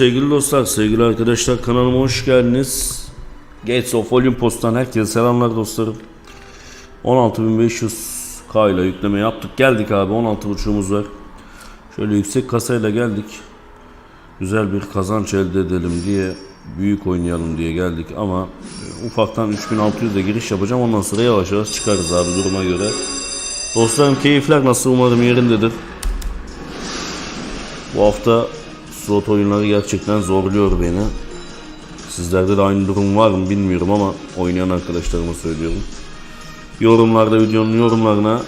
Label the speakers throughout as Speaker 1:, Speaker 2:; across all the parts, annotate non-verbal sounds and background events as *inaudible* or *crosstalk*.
Speaker 1: Sevgili dostlar, sevgili arkadaşlar kanalıma hoş geldiniz. Gates of Olympus'tan herkese selamlar dostlarım. 16.500 K ile yükleme yaptık. Geldik abi 16.5'umuz var. Şöyle yüksek kasayla geldik. Güzel bir kazanç elde edelim diye büyük oynayalım diye geldik ama e, ufaktan 3600'de giriş yapacağım. Ondan sonra yavaş yavaş çıkarız abi duruma göre. Dostlarım keyifler nasıl umarım yerindedir. Bu hafta slot oyunları gerçekten zorluyor beni. Sizlerde de aynı durum var mı bilmiyorum ama oynayan arkadaşlarıma söylüyorum. Yorumlarda videonun yorumlarına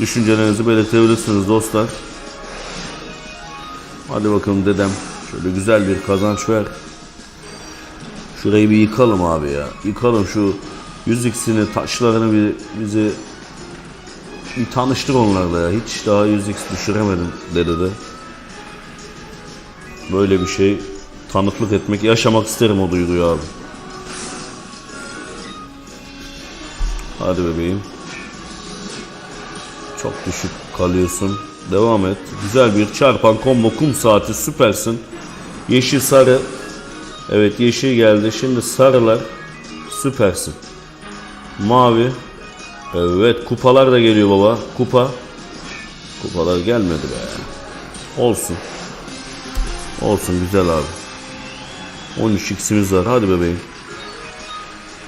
Speaker 1: düşüncelerinizi belirtebilirsiniz dostlar. Hadi bakalım dedem. Şöyle güzel bir kazanç ver. Şurayı bir yıkalım abi ya. Yıkalım şu 100x'ini taşlarını bir bizi bir tanıştır onlarla ya. Hiç daha 100x düşüremedim dedi de. Böyle bir şey tanıklık etmek, yaşamak isterim o duyguyu abi. Hadi bebeğim. Çok düşük kalıyorsun. Devam et. Güzel bir çarpan combo kum saati süpersin. Yeşil sarı. Evet yeşil geldi. Şimdi sarılar. Süpersin. Mavi. Evet kupalar da geliyor baba. Kupa. Kupalar gelmedi be. Olsun. Olsun güzel abi. 13 x'imiz var. Hadi bebeğim.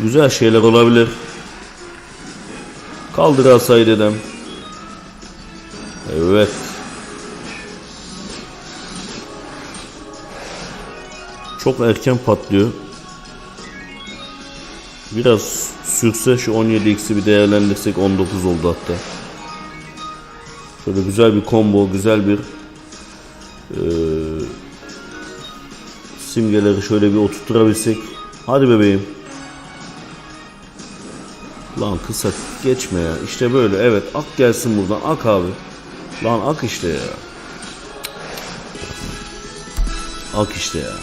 Speaker 1: Güzel şeyler olabilir. Kaldır asayı dedem. Evet. Çok erken patlıyor. Biraz sürse şu 17x'i bir değerlendirsek 19 oldu hatta. Şöyle güzel bir combo, güzel bir eee simgeleri şöyle bir oturtturabilsek. Hadi bebeğim. Lan kısa geçme ya. İşte böyle evet ak gelsin buradan ak abi. Lan ak işte ya. Ak işte ya.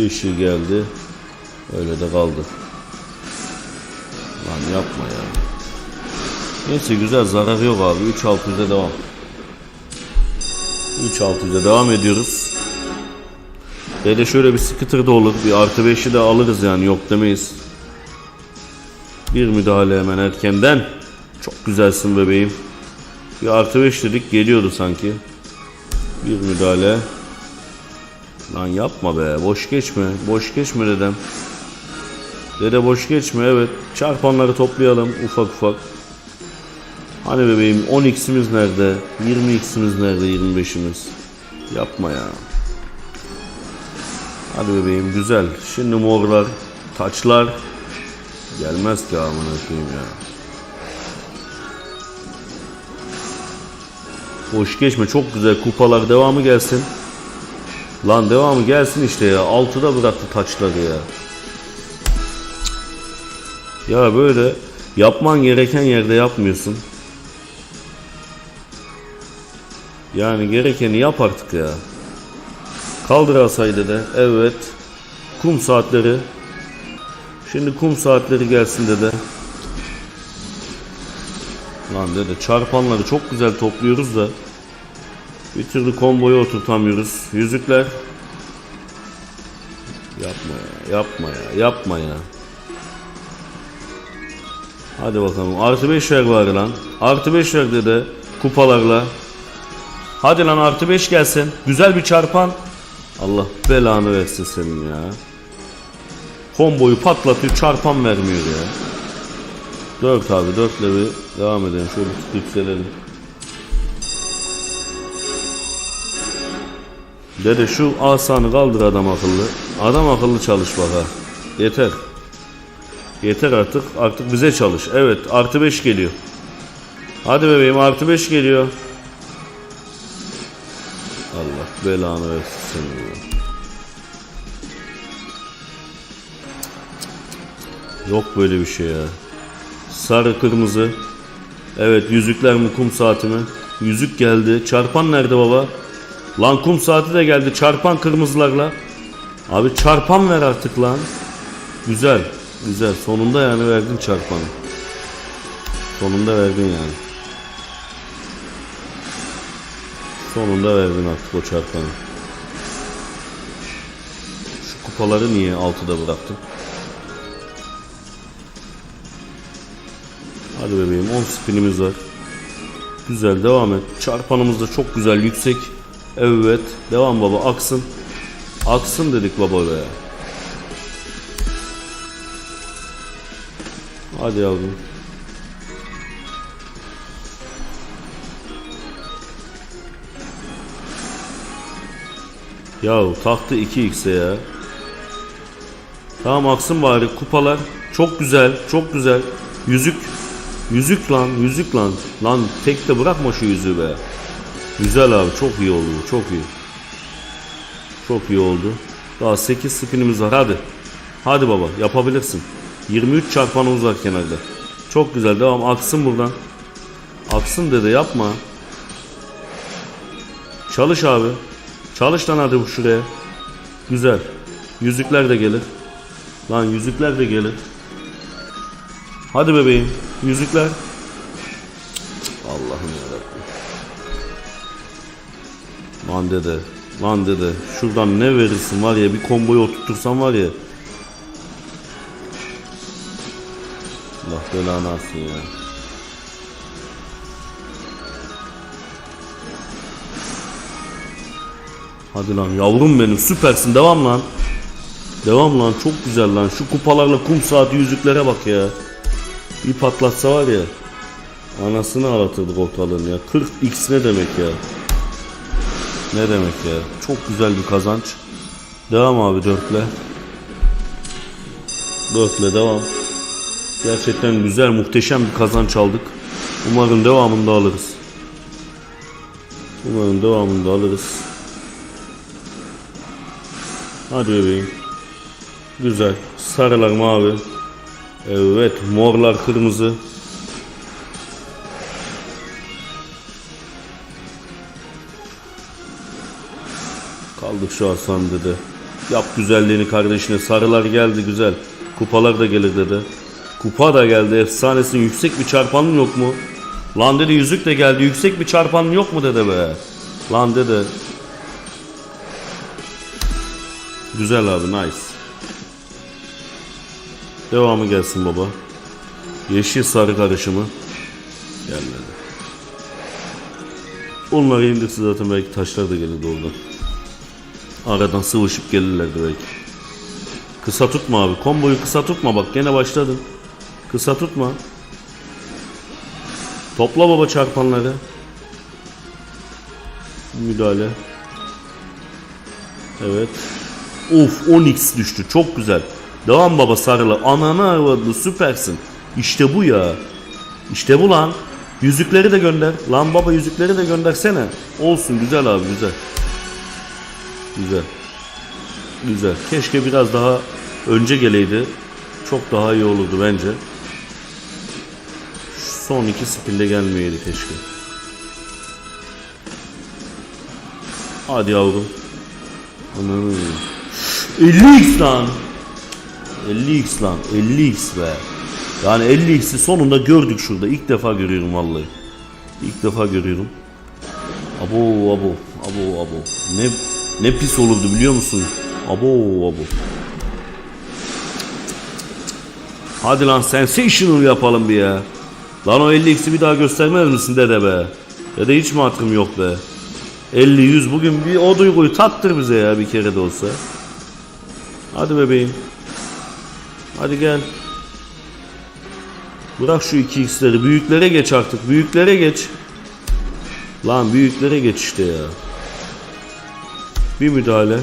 Speaker 1: Yeşil geldi. Öyle de kaldı. Lan yapma ya. Neyse güzel zarar yok abi. 3-600'e devam. 3.600'e devam ediyoruz. Ve de şöyle bir scooter da olur. Bir artı 5'i de alırız yani yok demeyiz. Bir müdahale hemen erkenden. Çok güzelsin bebeğim. Bir artı 5 dedik geliyordu sanki. Bir müdahale. Lan yapma be. Boş geçme. Boş geçme dedem. Dede boş geçme evet. Çarpanları toplayalım ufak ufak. Hani bebeğim 10x'imiz nerede? 20x'imiz nerede? 25'imiz. Yapma ya. Hadi bebeğim güzel. Şimdi morlar, taçlar gelmez ki amına koyayım ya. Boş geçme çok güzel kupalar devamı gelsin. Lan devamı gelsin işte ya. Altıda bıraktı taçları ya. Ya böyle yapman gereken yerde yapmıyorsun. Yani gerekeni yap artık ya. Kaldır asaydı de. Evet. Kum saatleri. Şimdi kum saatleri gelsin dede. Lan dede çarpanları çok güzel topluyoruz da bir türlü komboyu oturtamıyoruz. Yüzükler. Yapma ya, yapma ya, yapma ya. Hadi bakalım. Artı 5 ver bari lan. Artı 5 ver dede. Kupalarla. Hadi lan artı 5 gelsin. Güzel bir çarpan. Allah belanı versin senin ya. Komboyu patlatıyor çarpan vermiyor ya. 4 abi 4 ile bir devam edelim. Şöyle yükselelim. Dede şu asanı kaldır adam akıllı. Adam akıllı çalış bak ha. Yeter. Yeter artık. Artık bize çalış. Evet artı 5 geliyor. Hadi bebeğim artı 5 geliyor. Belanı versin. Yok böyle bir şey ya. Sarı kırmızı. Evet yüzükler mi kum saati mi? Yüzük geldi. Çarpan nerede baba? Lan kum saati de geldi. Çarpan kırmızılarla. Abi çarpan ver artık lan. Güzel. Güzel. Sonunda yani verdin çarpanı. Sonunda verdin yani. Sonunda verdin artık o çarpanı. Şu kupaları niye altıda bıraktın? Hadi bebeğim 10 spinimiz var. Güzel devam et. Çarpanımız da çok güzel yüksek. Evet. Devam baba aksın. Aksın dedik baba be. Hadi yavrum. Yahu taktı 2x'e ya. Tamam aksın bari kupalar. Çok güzel, çok güzel. Yüzük. Yüzük lan, yüzük lan. Lan tek de bırakma şu yüzüğü be. Güzel abi, çok iyi oldu bu, çok iyi. Çok iyi oldu. Daha 8 spinimiz var, hadi. Hadi baba, yapabilirsin. 23 çarpanımız var kenarda. Çok güzel, devam. Aksın buradan. Aksın dede, yapma. Çalış abi. Çalış lan hadi şuraya. Güzel. Yüzükler de gelir. Lan yüzükler de gelir. Hadi bebeğim. Yüzükler. Allah'ım yarabbim. Lan dede. Lan dede. Şuradan ne verirsin var ya bir komboyu oturtursan var ya. Allah belanı alsın ya. Hadi lan yavrum benim süpersin devam lan. Devam lan çok güzel lan. Şu kupalarla kum saati yüzüklere bak ya. Bir patlatsa var ya. Anasını ağlatırdık ortalığın ya. 40x ne demek ya. Ne demek ya. Çok güzel bir kazanç. Devam abi dörtle. Dörtle devam. Gerçekten güzel muhteşem bir kazanç aldık. Umarım devamında alırız. Umarım devamında alırız. Hadi bebeğim. Güzel. Sarılar mavi. Evet. Morlar kırmızı. Kaldık şu Hasan dedi. Yap güzelliğini kardeşine. Sarılar geldi güzel. Kupalar da gelir dedi. Kupa da geldi. Efsanesin yüksek bir çarpanın yok mu? Lan dedi yüzük de geldi. Yüksek bir çarpanın yok mu dedi be. Lan dedi. Güzel abi nice. Devamı gelsin baba. Yeşil sarı karışımı. Gelmedi. Onları indirse zaten belki taşlar da gelirdi oradan. Aradan sıvışıp gelirlerdi belki. Kısa tutma abi. Komboyu kısa tutma bak gene başladın. Kısa tutma. Topla baba çarpanları. Müdahale. Evet. Of 10x düştü. Çok güzel. Devam baba sarılı. Ananı avadını süpersin. İşte bu ya. İşte bu lan. Yüzükleri de gönder. Lan baba yüzükleri de göndersene. Olsun güzel abi güzel. Güzel. Güzel. Keşke biraz daha önce geleydi. Çok daha iyi olurdu bence. Son iki spinde gelmeyeydi keşke. Hadi yavrum. Ananı. 50x lan. 50x lan. 50x be. Yani 50x'i sonunda gördük şurada. İlk defa görüyorum vallahi. İlk defa görüyorum. Abo abo. Abo abo. Ne ne pis olurdu biliyor musun? Abo abo. Hadi lan sensational yapalım bir ya. Lan o 50x'i bir daha göstermez misin dede be? Dede hiç mi hatırım yok be? 50 100 bugün bir o duyguyu tattır bize ya bir kere de olsa. Hadi bebeğim. Hadi gel. Bırak şu 2x'leri. Büyüklere geç artık. Büyüklere geç. Lan büyüklere geç işte ya. Bir müdahale.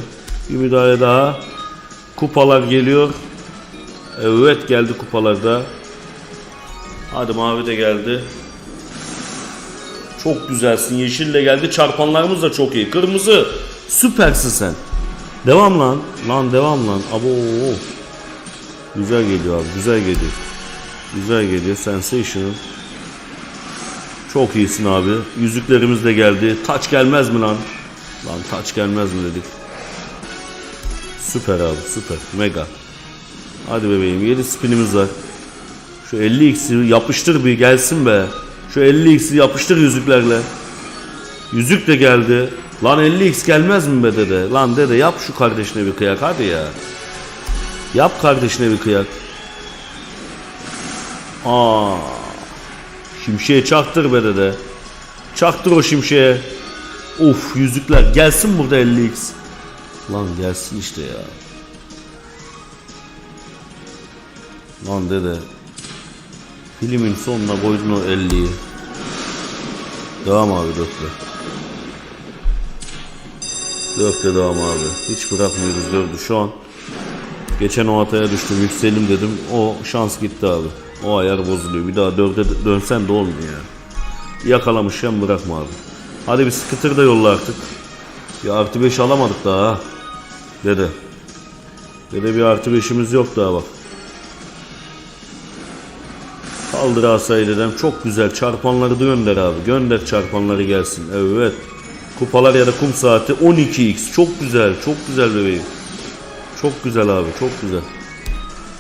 Speaker 1: Bir müdahale daha. Kupalar geliyor. Evet geldi kupalarda. Hadi mavi de geldi. Çok güzelsin. Yeşil de geldi. Çarpanlarımız da çok iyi. Kırmızı. Süpersin sen. Devam lan. Lan devam lan. Abo. Güzel geliyor abi. Güzel geliyor. Güzel geliyor. Sensational. Çok iyisin abi. Yüzüklerimiz de geldi. Taç gelmez mi lan? Lan taç gelmez mi dedik. Süper abi süper. Mega. Hadi bebeğim 7 spinimiz var. Şu 50x'i yapıştır bir gelsin be. Şu 50x'i yapıştır yüzüklerle. Yüzük de geldi. Lan 50x gelmez mi be dede? Lan dede yap şu kardeşine bir kıyak hadi ya. Yap kardeşine bir kıyak. Aa. Şimşeğe çaktır be dede. Çaktır o şimşeğe. Uf yüzükler gelsin burada 50x. Lan gelsin işte ya. Lan dede. Filmin sonuna koydun o 50'yi. Devam abi dörtle. Dörtle devam abi. Hiç bırakmıyoruz dördü şu an. Geçen o hataya düştüm yükselim dedim. O şans gitti abi. O ayar bozuluyor. Bir daha dörde dönsen de olmuyor ya. Yakalamışken bırakma abi. Hadi bir scooter da yolla artık. Bir artı 5 alamadık daha ha. Dede. Dede bir artı 5'imiz yok daha bak. Kaldır asayı dedem. Çok güzel. Çarpanları da gönder abi. Gönder çarpanları gelsin. Evet. Kupalar ya da kum saati 12x. Çok güzel. Çok güzel bebeğim. Çok güzel abi. Çok güzel.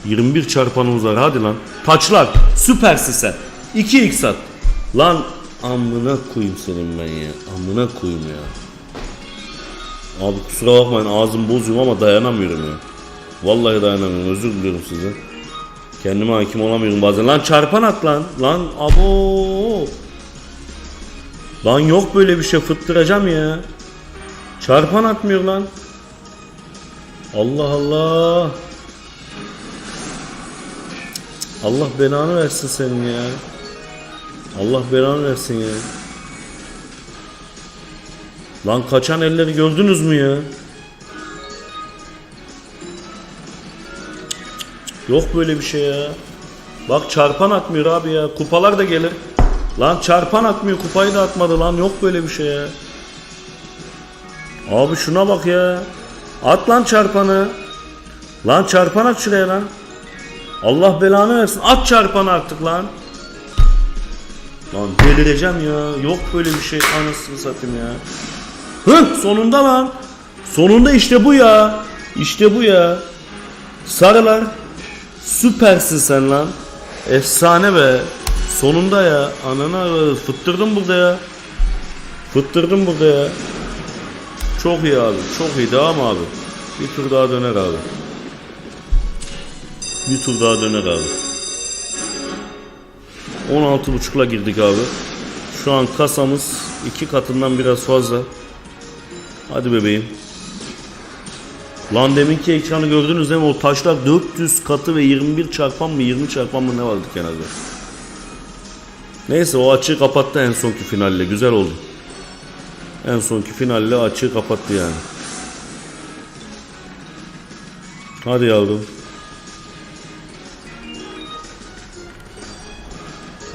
Speaker 1: 21 çarpanımız var. Hadi lan. Taçlar. Süpersin sen. 2x at. Lan amına koyayım senin ben ya. Amına koyayım ya. Abi kusura bakmayın ağzım bozuyorum ama dayanamıyorum ya. Vallahi dayanamıyorum. Özür diliyorum size. Kendime hakim olamıyorum bazen. Lan çarpan at lan. Lan abo. Lan yok böyle bir şey fıttıracağım ya. Çarpan atmıyor lan. Allah Allah. Allah belanı versin senin ya. Allah belanı versin ya. Lan kaçan elleri gördünüz mü ya? Yok böyle bir şey ya. Bak çarpan atmıyor abi ya. Kupalar da gelir. Lan çarpan atmıyor kupayı da atmadı lan. Yok böyle bir şey ya. Abi şuna bak ya. At lan çarpanı. Lan çarpan at şuraya lan. Allah belanı versin. At çarpanı artık lan. Lan delireceğim ya. Yok böyle bir şey anasını satayım ya. Hı sonunda lan. Sonunda işte bu ya. İşte bu ya. Sarılar. Süpersin sen lan. Efsane be. Sonunda ya. Anana fıttırdım burada ya. Fıttırdım burada ya. Çok iyi abi. Çok iyi. Devam abi. Bir tur daha döner abi. Bir tur daha döner abi. 16.5'la girdik abi. Şu an kasamız iki katından biraz fazla. Hadi bebeğim. Lan deminki ekranı gördünüz değil mi? O taşlar 400 katı ve 21 çarpan mı 20 çarpan mı ne vardı kenarda? Neyse o açığı kapattı en sonki finalle. Güzel oldu. En sonki finalle açığı kapattı yani. Hadi yavrum.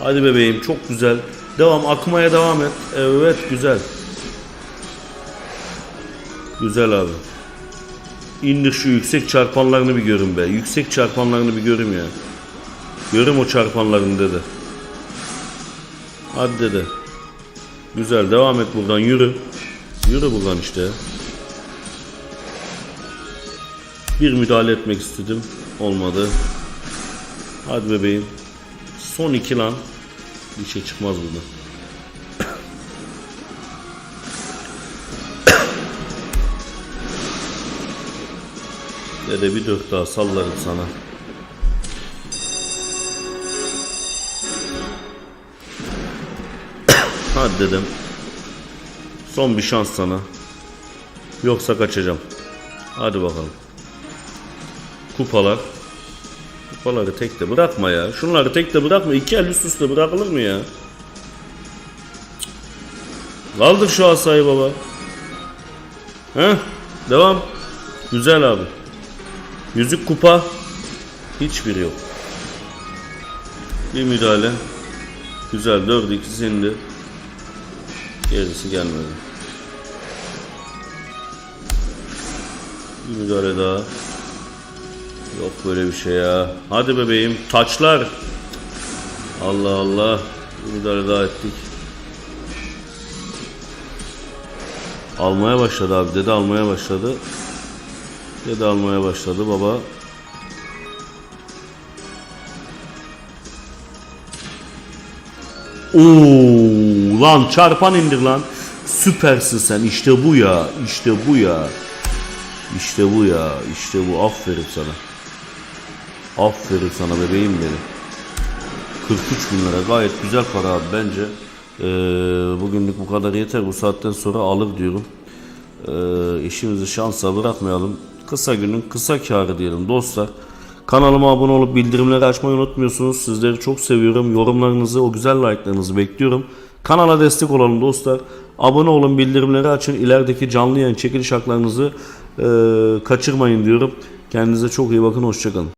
Speaker 1: Hadi bebeğim çok güzel. Devam akmaya devam et. Evet güzel. Güzel abi. İndir şu yüksek çarpanlarını bir görün be. Yüksek çarpanlarını bir görün ya. Görüm o çarpanlarını dedi. Hadi dedi. Güzel devam et buradan yürü. Yürü buradan işte. Bir müdahale etmek istedim. Olmadı. Hadi bebeğim. Son iki lan. Bir şey çıkmaz burada. *coughs* Dede bir dört daha sallarım sana. Hadi dedim. Son bir şans sana. Yoksa kaçacağım. Hadi bakalım. Kupalar. Kupaları tek de bırakma ya. Şunları tek de bırakma. İki el üst üste bırakılır mı ya? Kaldır şu asayı baba. Heh, devam. Güzel abi. Yüzük kupa. Hiçbiri yok. Bir müdahale. Güzel dördü ikisi indi. Gerisi gelmedi. Bir müdahale daha. Yok böyle bir şey ya. Hadi bebeğim. Taçlar. Allah Allah. Bir müdahale daha ettik. Almaya başladı abi. Dede almaya başladı. Dede almaya başladı baba. Oo lan çarpan indir lan. Süpersin sen. İşte bu ya. İşte bu ya. İşte bu ya. İşte bu. Aferin sana. Aferin sana bebeğim benim. 43 bin lira gayet güzel para abi bence. Ee, bugünlük bu kadar yeter. Bu saatten sonra alır diyorum. Ee, işimizi şansa bırakmayalım. Kısa günün kısa karı diyelim dostlar. Kanalıma abone olup bildirimleri açmayı unutmuyorsunuz. Sizleri çok seviyorum. Yorumlarınızı, o güzel like'larınızı bekliyorum. Kanala destek olalım dostlar. Abone olun, bildirimleri açın. İlerideki canlı yayın çekiliş haklarınızı e, kaçırmayın diyorum. Kendinize çok iyi bakın. Hoşçakalın.